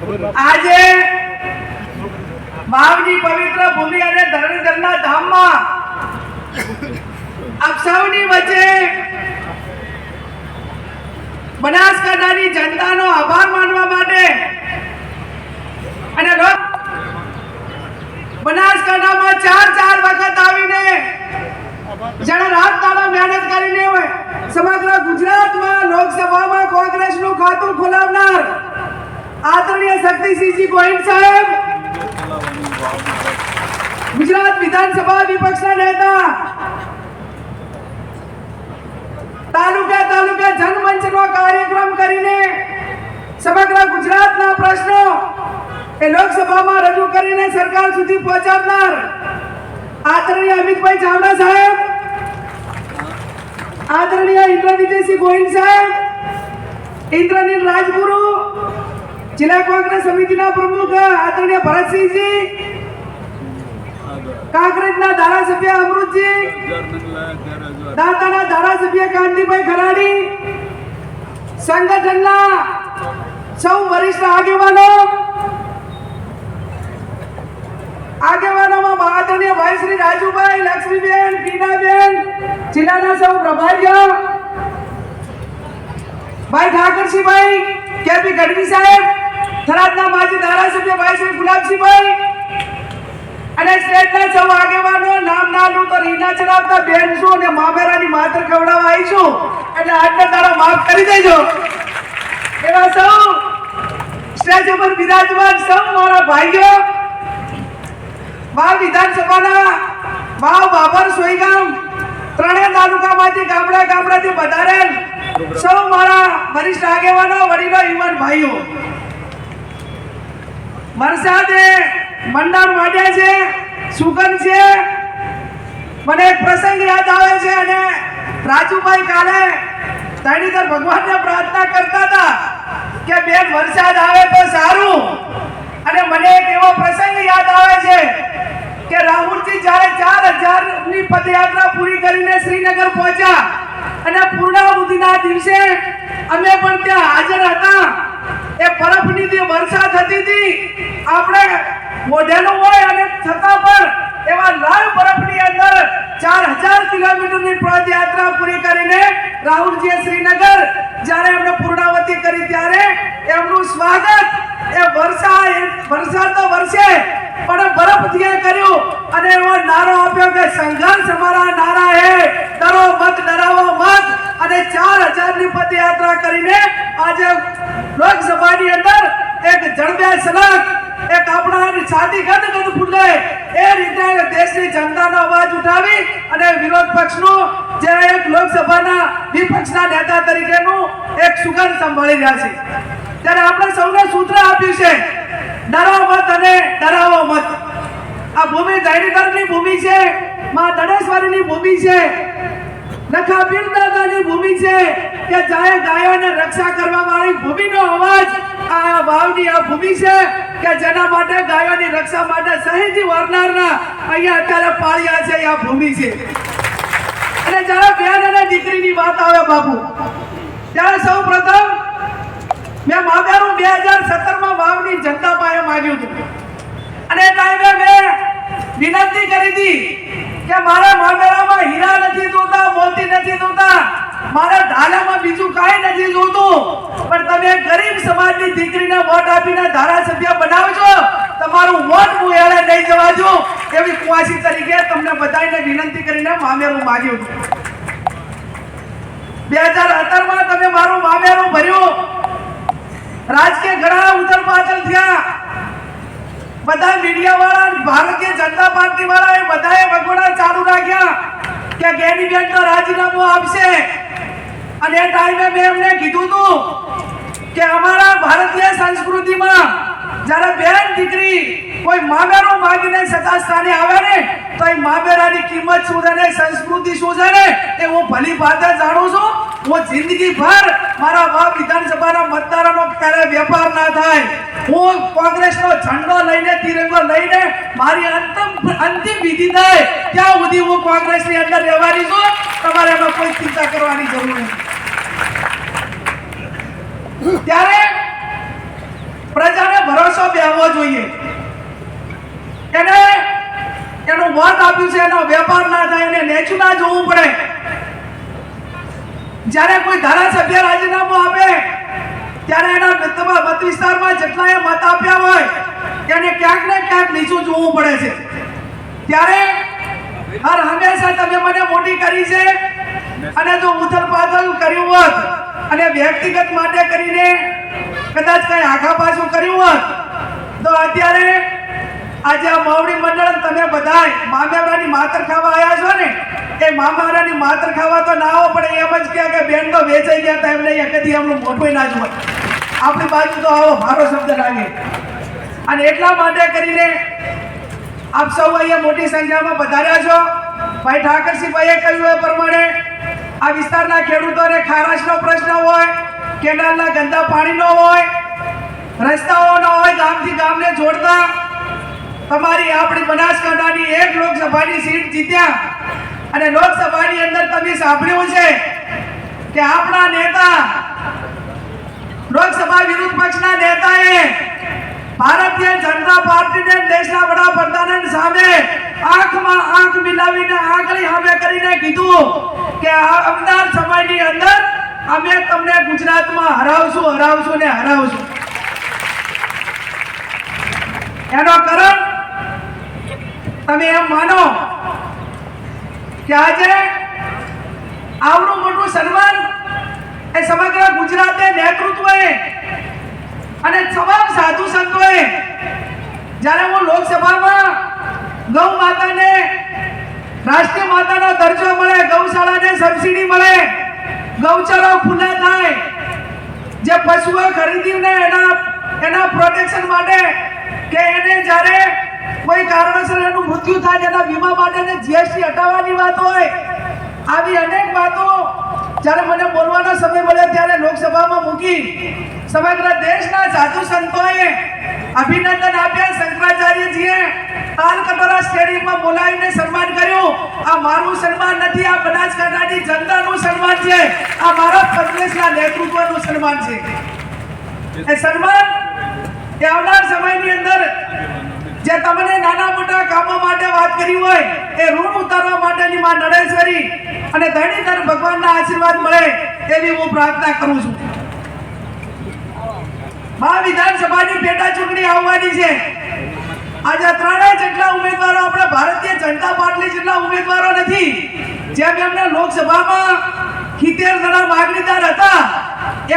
આજે વાવની પવિત્ર ભૂમિ અને ધરણીધરના ધામમાં આપ સૌની વચ્ચે બનાસકાંઠાની જનતાનો આભાર માનવા માટે અને બનાસકાંઠામાં ચાર ચાર વખત આવીને જેણે રાત દાડા મહેનત કરીને સમગ્ર ગુજરાતમાં લોકસભામાં કોંગ્રેસનું ખાતું ખોલાવનાર આદરણીય શક્તિસિંહજી ગોહિલ સાહેબ. ગુજરાત વિધાનસભા વિપક્ષના નેતા. તાલુકા તાલુકા જનમંચનો કાર્યક્રમ કરીને સમગ્ર ગુજરાતના પ્રશ્નો એ લોકસભામાં રજૂ કરીને સરકાર સુધી પહોંચાડનાર આદરણીય અમિતભાઈ ચાવડા સાહેબ, આદરણીય ઇન્દ્ર વિજયસિંહ ગોહિલ સાહેબ, ઇન્દ્રનીલ રાજગુરુ જિલ્લા કોંગ્રેસ સમિતિના પ્રમુખ આદરણીય ભરતસિંહજી, કાંકરેજના ધારાસભ્ય અમૃતજી, દાતાના ધારાસભ્ય કાંતિભાઈ ખરાડી, સંગઠનના સૌ વરિષ્ઠ આગેવાનો, આગેવાનોમાં આદરણીય ભાઈ શ્રી રાજુભાઈ, લક્ષ્મીબેન, ટીનાબેન, જિલ્લાના સૌ પ્રભારીઓ, ભાઈ ઠાકરસિંહભાઈ, કેપી ગઢવી સાહેબ થરાદના માજી ધારાસભ્ય ભાઈ શ્રી ગુલાબસિંહભાઈ અને સ્ટેટના સૌ આગેવાનો નામ ના લઉં તો રીના ચડાવતા બેન છું અને મામેરાની માતર ખવડાવવા આવીશું એટલે આજના તારો માફ કરી દેજો. એવા સૌ સ્ટેજ ઉપર બિરાજમાન સૌ મારા ભાઈઓ મા વિધાનસભાના મા બાબર, સોઈગામ, ત્રણેય તાલુકામાંથી ગામડા ગામડાથી વધારેલ સૌ મારા વરિષ્ઠ આગેવાનો, વડીલો, યુવાન ભાઈઓ. વરસાદે મંડાણ વાડ્યા છે, સુગંધ છે. મને એક પ્રસંગ યાદ આવે છે અને રાજુભાઈ કાલે ધણીધર ભગવાનને પ્રાર્થના કરતા હતા કે બેન, વરસાદ આવે તો સારું. અને મને એક એવો પ્રસંગ યાદ આવે છે કે રાહુલજી જ્યારે ચાર હજારની પદયાત્રા પૂરી કરીને શ્રીનગર પહોંચ્યા અને પૂર્ણાહુતિના દિવસે અમે પણ ત્યાં હાજર હતા. એ બરફની જે વરસાદ થતી હતી આપણે મોઢેલું હોય અને છતાં પણ એવા લાલ બરફની અંદર ચાર હજાર કિલોમીટરની પદયાત્રા પૂરી કરીને રાહુલજીએ શ્રીનગર, જ્યારે એમને પૂર્ણાવતી કરી ત્યારે એમનું સ્વાગત, એ વર્ષા વરસાદ તો વરસે પણ બરફથી કર્યું અને એવો નારો આપ્યો કે સંઘર્ષ અમારા નારા હે, ડરો મત, ડરાવો મત અને ચાર હજારની પદયાત્રા કરીને આજે લોકસભાની અંદર એક જડબે સલગ, એક આપણા છાતી ગદ ગદ ફૂટે એ રીતે દેશની જનતાનો અવાજ ઉઠાવી અને વિરોધ પક્ષનું જે એક લોકસભાના વિપક્ષના નેતા તરીકેનું એક સુગંધ સંભાળી રહ્યા છે. ત્યારે આપણે સૌને સૂત્ર આપ્યું છે, ડરાવ મત અને ડરાવો મત. આ ભૂમિ દૈનિકરની ભૂમિ છે, માં દડેશ્વરીની ભૂમિ છે નખા પીર દાદાની ભૂમિ છે કે જાય ગાયોને રક્ષા કરવા વાળી ભૂમિનો અવાજ આ વાવની આ ભૂમિ છે કે જેના માટે ગાયોની રક્ષા માટે શહીદી વરનારના અહીંયા અત્યારે પાળિયા છે, આ ભૂમિ છે. અને જ્યારે બેન અને દીકરીની વાત આવે બાપુ, ત્યારે સૌ પ્રથમ મેં મામેરું બે હજાર સત્તરમાં વાવની જનતા પાસે માંગ્યું હતું. અને ટાઈમે મેં વિનંતી કરી હતી કે મારા મામેરામાં હીરા નથી જોતા, મોતી નથી જોતા. મારા ઢાલામાં બીજું કાંઈ નથી જોતું. પણ તમે ગરીબ સમાજની દીકરીને વોટ આપીને ધારાસભ્ય બનાવજો. તમારું વોટ હું એને નહીં જવા દઉં. એવી કુવાસી તરીકે તમને બધાને વિનંતી કરીને મામેરું માગ્યું બે હજાર અત્યારમાં તમે મારું મામેરું ભર્યું. રાજકીય ઘણા ઉતર પાછળ થયા. બધા મીડિયા વાળા ભારતીય જનતા પાર્ટી વાળા એ બધાએ વગોડા ચાલુ રાખ્યા કે કેન્ડિડેટ તો રાજીનામું આપશે. અને એ ટાઈમે મેં એમને કીધું હતું કે અમારા ભારતીય સંસ્કૃતિમાં જ્યારે બેન દીકરી કોઈ મામેરું માંગીને સતા સ્થાને આવે ને, તો એ મામેરાની કિંમત શું છે ને, સંસ્કૃતિ શું છે ને, એ હું ભલી ભાતે જાણું છું. હું જિંદગી ભર મારા વાવ વિધાનસભાના મતદારોનો ક્યારે વેપાર ના થાય હું કોંગ્રેસનો ઝંડો લઈને તિરંગો લઈને મારી અંતિમ અંતિમ વિધિ થાય ત્યાં સુધી હું કોંગ્રેસની અંદર રહેવાની છું તમારે એમાં કોઈ ચિંતા કરવાની જરૂર નથી ત્યારે પ્રજાને ભરોસો બેહવો જોઈએ એને એનું મત આપ્યું છે એનો વેપાર ના થાય એને નેચું ના જોવું પડે જ્યારે કોઈ ધારાસભ્ય રાજીનામું આપે, ત્યારે એના મતમાં મત વિસ્તારમાં જેટલાએ મત આપ્યા હોય, એને ક્યાંક ને ક્યાંક નીચું જોવું પડે છે. ત્યારે હર હંમેશા તમે મને મોટી કરી છે, અને જો ઉથલ પાથલ કર્યું હોત, અને વ્યક્તિગત માટે કરીને કદાચ કઈ આખા પાછું કર્યું હોત, તો અત્યારે આજે આ માવડી મંડળ તમે બધાય મામેરાની માતર ખાવા આવ્યા છો ને એ મામારાની માત્ર ખાવા તો ના આવો પણ એમ જ કહે કે બેન તો વેચાઈ ગયા હતા, એમને કદી એમનું મોટું ના જોવા આપણી બાજુ તો આવો મારો શબ્દ લાગે. અને એટલા માટે કરીને આપ સૌ અહીંયા મોટી સંખ્યામાં પધાર્યા છો. ભાઈ ઠાકરસિંહભાઈએ કહ્યું એ પ્રમાણે, આ વિસ્તારના ખેડૂતોને ખારાશનો પ્રશ્ન હોય, કેનાલના ગંદા પાણીનો હોય રસ્તાઓનો હોય, ગામથી ગામને જોડતા, તમારી આપણી બનાસકાંઠાની એક લોકસભાની સીટ જીત્યા. અને લોકસભાની અંદર તમે સાંભળ્યું છે કે આપણા નેતા લોકસભા વિરોધ પક્ષના નેતાએ ભારતીય જનતા પાર્ટીને દેશના વડાપ્રધાન સામે આંખમાં આંખ મિલાવીને આંગળી હવે કરીને કીધું કે આવનાર સમયની અંદર અમે તમને ગુજરાતમાં હરાવશું હરાવશું ને હરાવશું. એનો કારણ તમે એમ માનો કે આજે આવડું મોટું સન્માન એ સમગ્ર ગુજરાતે નેતૃત્વએ અને તમામ સાધુ સંતોએ. જ્યારે હું લોકસભામાં ગૌ માતાને, રાષ્ટ્રીય માતાનો દરજ્જો મળે, ગૌશાળાને સબસિડી મળે, ગૌચરો ખુલ્લા થાય, જે પશુઓ ખરીદીને એના એના પ્રોટેક્શન માટે કે એને જ્યારે મૃત્યુ થાય એના વીમા માટેને જીએસટી હટાવવાની વાત હોય, આવી અનેક વાતો જ્યારે મને બોલવાનો સમય મળે ત્યારે લોકસભામાં મૂકી સમગ્ર દેશના સાધુ સંતોએ અભિનંદન આપ્યા. શંકરાચાર્યજીએ તાલકટોરા સ્ટેડિયમમાં બોલાવીને સન્માન કર્યું. આ મારું સન્માન નથી, આ બનાસકાંઠાની જનતાનું સન્માન છે. આ મારા પ્રદેશના નેતૃત્વનું સન્માન છે. એ સન્માન એ આવનાર સમયની અંદર જે તમને નાના મોટા કામો માટે વાત કરી હોય, એ ઋણ ઉતારવા માટેની માં નડેશ્વરી અને ધણીધર ભગવાનના આશીર્વાદ મળે એવી હું પ્રાર્થના કરું છું. મહા વિધાનસભાની પેટા ચૂંટણી આવવાની છે. આજે ત્રણેય જેટલા ઉમેદવારો આપણે ભારતીય જનતા પાર્ટી જેટલા ઉમેદવારો નથી, જેમ એમને લોકસભામાં સિત્તેર જણા માગણીદાર હતા,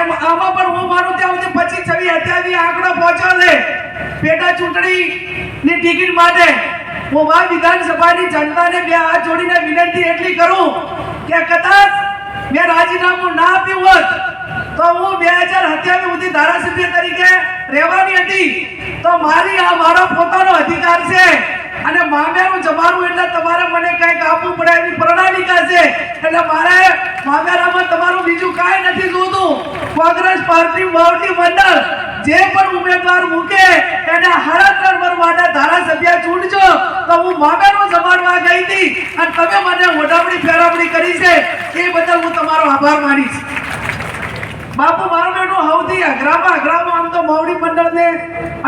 એમ આમાં પણ હું માનું ત્યાં સુધી પચીસ છવ્વીસ અત્યાવી આંકડો પહોંચ્યો છે. પેટા ચૂંટણીની ટિકિટ માટે હું મા વિધાનસભાની જનતાને બે હાથ જોડીને વિનંતી એટલી કરું કે કદાચ મેં રાજીનામું ના આપ્યું હોત, તો હું બે હજાર સત્યાવીસ સુધી ધારાસભ્ય તરીકે રહેવાની હતી. તો મારી આ મારો પોતાનો અધિકાર છે અને મામેરું જમારું એટલે તમારે મને કંઈક આપવું પડે એવી પ્રણાલિકા છે. એટલે મારે મામેરામાં તમારું બીજું કોંગ્રેસ પાર્ટી મોવડી મંડળ જે પણ ઉમેદવાર મૂકે એને હળદર માટે ધારાસભ્ય ચૂંટજો. તો હું મામેરું સમાડવા ગઈ હતી અને તમે મને મોઢામણી ફેરામણી કરી છે. એ બદલ હું તમારો આભાર માનીશ. બાપુ, મારું બેટું સૌથી અઘરામાં અઘરામાં તો માવડી મંડળને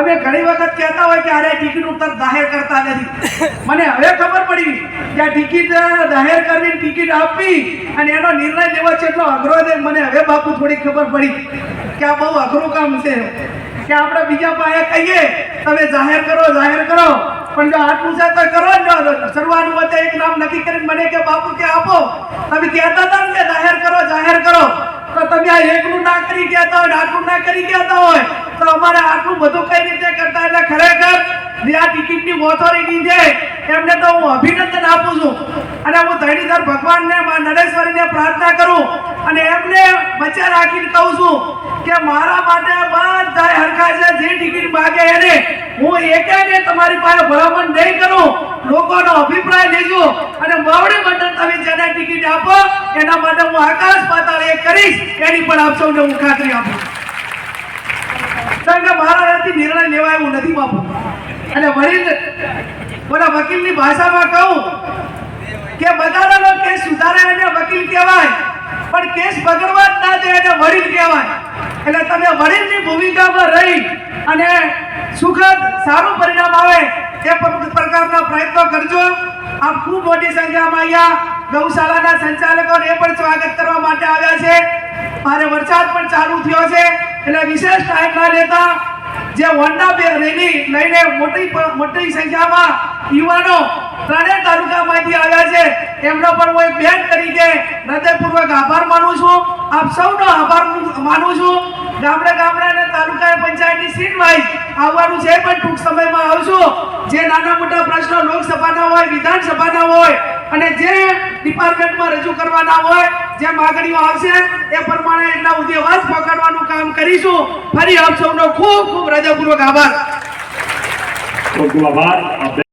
અમે ઘણી વખત કહેતા હોય કે અરે ટિકિટ ઉત્તર જાહેર કરતા નથી. મને હવે ખબર પડી કે આ ટિકિટ જાહેર કરવી ટિકિટ આપવી અને એનો નિર્ણય લેવો છે એટલો અઘરો છે. મને હવે બાપુ થોડી ખબર પડી કે આ બહુ અઘરું કામ છે. કે આપણે બીજા પાસે કહીએ, તમે જાહેર કરો જાહેર કરો. પણ જો આટલું છે તો કરો શરૂઆતમાં વચ્ચે એક નામ નક્કી કરીને મને કે, બાપુ કે આપો. તમે કહેતા હતા ને કે, જાહેર કરો જાહેર કરો. તમે આ એકલું ના કરી કહેતા હોય આટલું ના કરી કહેતા હોય, તો અમારે આટલું બધું કઈ રીતે કરતા એટલે ખરેખર જે આ ટિકિટની ઓથોરિટી છે એમને તો હું અભિનંદન આપું છું. અને હું ધણીધર ભગવાનને, મા નરેશ્વરીને પ્રાર્થના કરું. અને એમને વચ્ચે રાખીને કહું છું કે મારા માટે બધા હરખા છે, જે ટિકિટ માગે એને, હું એકેને તમારી પાસે ભલામણ નહીં કરું. લોકોનો અભિપ્રાય લેજો અને માવડી મંડળ તમે જેને ટિકિટ આપો, એના માટે હું આકાશ પાતાળ એ કરીશ, એની પણ આપ સૌને હું ખાતરી આપું. કારણ કે મારાથી નિર્ણય લેવાય એવું નથી બાપુ. અને વડીલ બોલા વકીલની ભાષામાં કહું કે બગાડેલો કેસ સુધારે એને વકીલ કહેવાય, પણ કેસ બગડવા જ ના દે એને વડીલ કહેવાય. એટલે તમે વડીલની ભૂમિકામાં રહી અને સુખદ, સારું પરિણામ આવે એ પ્રકારના પ્રયત્નો કરજો. આપ ખૂબ મોટી સંખ્યામાં અહીંયા ગૌશાળાના સંચાલકોને પણ સ્વાગત કરવા માટે આવ્યા છે. મારે વરસાદ પણ ચાલુ થયો છે. એટલે વિશેષ ટાઈમ ના લેતા જે હોન્ડા બે રેલી લઈને મોટી મોટી સંખ્યામાં યુવાનો ત્રણેય તાલુકામાંથી આવ્યા છે. એમનો પણ હું એક બેન તરીકે હૃદયપૂર્વક આભાર માનું છું. આપ સૌનો આભાર માનું છું. ગામડે ગામડે અને તાલુકા પંચાયતની સીટ વાઇઝ આવવાનું છે પણ ટૂંક સમયમાં આવશું. જે નાના મોટા પ્રશ્નો લોકસભાના હોય, વિધાનસભાના હોય અને જે ડિપાર્ટમેન્ટમાં રજૂ કરવાના હોય, જે માગણીઓ આવશે, એ પ્રમાણે એટલા સુધી અવાજ પકડવાનું કામ કરીશું. ફરી આપ સૌનો ખૂબ ખૂબ હૃદયપૂર્વક આભાર. આભાર.